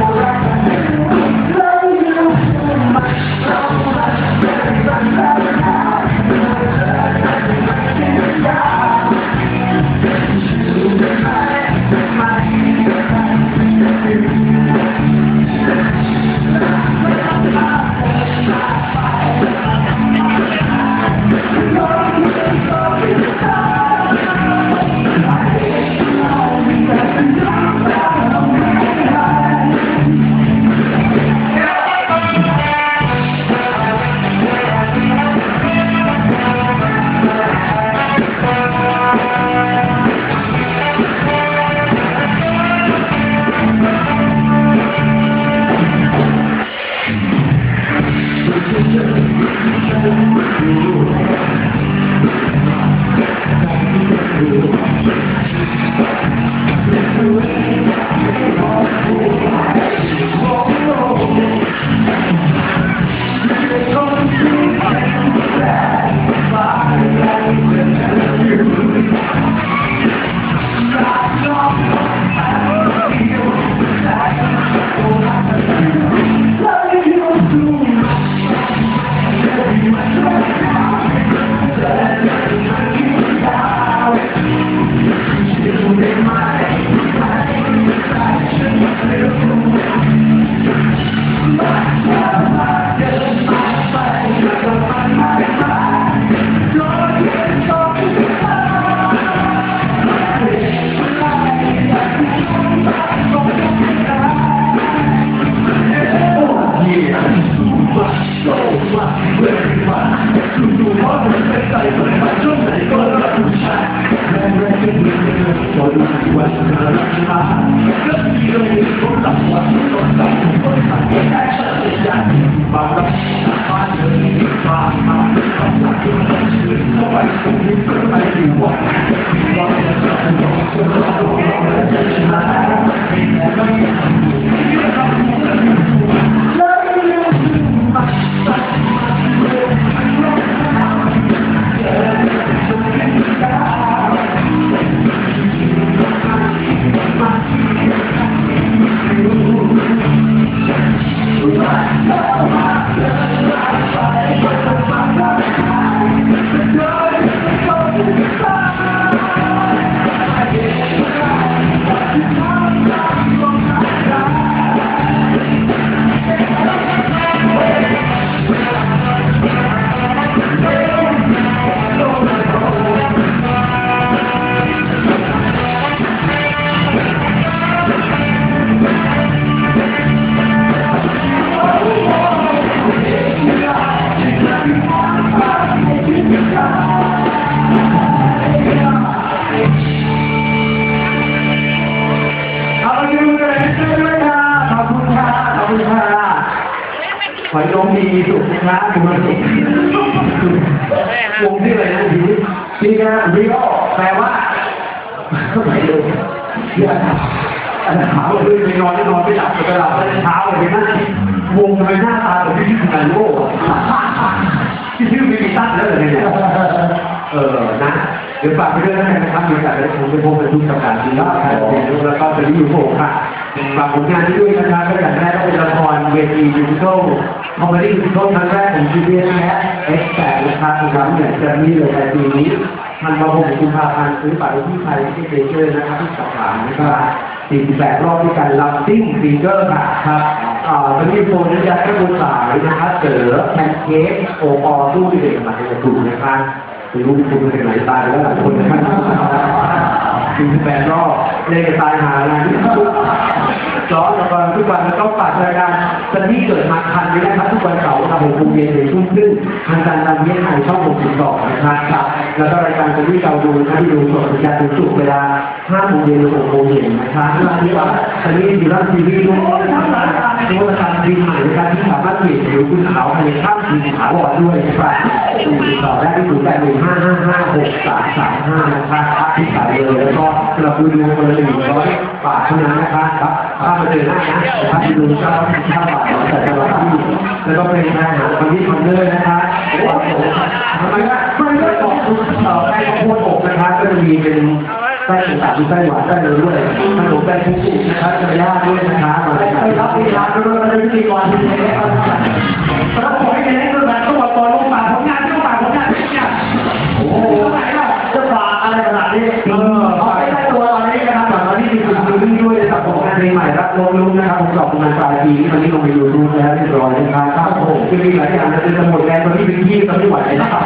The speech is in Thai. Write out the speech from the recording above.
ข ขอให้น้องมีสุขนะครับคุณมาสุขวงที่เลยนะทีนี้ทีนี้นะริโอแปลว่าไม่รู้เดี๋ยวอันเช้าเลยไปนอนนอนไม่หลับไปหลับตอนเช้าเลยนะวงทำไมหน้าตาแบบที่ทำงานโลกที่ชื่อไม่มีตั้งแล้วเลยเนี่ยเออนะเดี๋ยวฝากไปด้วยนะครับมีโอกาสได้ชมไปพบกันทุกสัปดาห์ที่แล้วครับแล้วก็จะรีวิวโผล่ค่ะ ฝากผลงานที่ด้วยนะครับก็อย่างแรกก็เป็นละครเวทีมิวสิคลคอมเมดี้มิวสิคลครั้งแรกของชีวิตแคสเอ็กแปดนะครับนะครับเหมือนจะมีเลยในปีนี้ทันมาหกกุมภาพันธ์ซื้อบัตรที่ไทยที่เฟเจอร์นะครับที่สาขานะครับ48รอบด้วยกันลับติ้งฟิงเกอร์ค่ะครับอ่าจะมีโฟนนิยายกระบุสายนะครับเจอแพนเค้กโอปอตู้เด็กมาในกลุ่มนะครับไม่รู้คุณเป็นไหนตายแล้วหลายคนนะครับถึงแปดรอบเลขตายหาอะไร นี่ซ้อนละครทุกวันแล้วก็ฝากรายการสที่เกิดมาคันนี้นะครับทุกวันเสาร์ทางหกโมงเย็นถึงทุ่มครึ่งทางการดันเย็นไทยช่อง62นะครับแล้วก็รายการสที่เราดูนะที่ดูสดจะถึงสุกเวลา5โมงเย็นถึง6โมงเย็นนะครับแล้วที่ว่าสที่ดีรันทีวีด้วยนะครับ นวัตกรรมดีใหม่ในการที่สามารถเปลี่ยนผิวคุณขาวภายในข้ามสีขาวอดด้วยนะครับติดต่อได้ที่ศูนย์แปดหนึ่งห้าห้าห้าหกสามสามห้านะครับที่สายเลยแล้วก็เราดูดูคนละหนึ่งร้อยบาทเท่านั้นนะครับครับถ้ามาเจอหน้านะนะครับดูเก้าสิบห้าบาทแต่จะรับที่แล้วก็เป็นอาหารคนที่ทำเลยนะครับทำไมว่าทำไมว่าบอกคุณเอ่อให้ข้าวโพดอบนะครับก็จะมีเป็น ไส้หมูสับมีไส้หวานไส้เนยด้วยขนมแป้งคุกกี้นะครับจะย่าด้วยนะคะมาเลยครับพี่ครับด้วยมาเลยพิธีกรที่เล็กครับแล้วผมให้เล็กด้วยนะต้องบอกตอนลงมาผลงานที่มาผลงานเนี่ยโอ้โหไหนล่ะจะฝาอะไรขนาดนี้เออเอาไปได้ตัวตอนนี้นะครับหลังจากที่มีคุณดูด้วยนะครับผมงานใหม่รับลงลุงนะครับผมตอบงานปลายปีนี้วันนี้ลงในยูทูบแล้วเรียบร้อยนะครับครับผมคือมีหลายอย่างจะเป็นสมุดแรงตอนนี้เป็นที่ตอนนี้ไหวนะครับ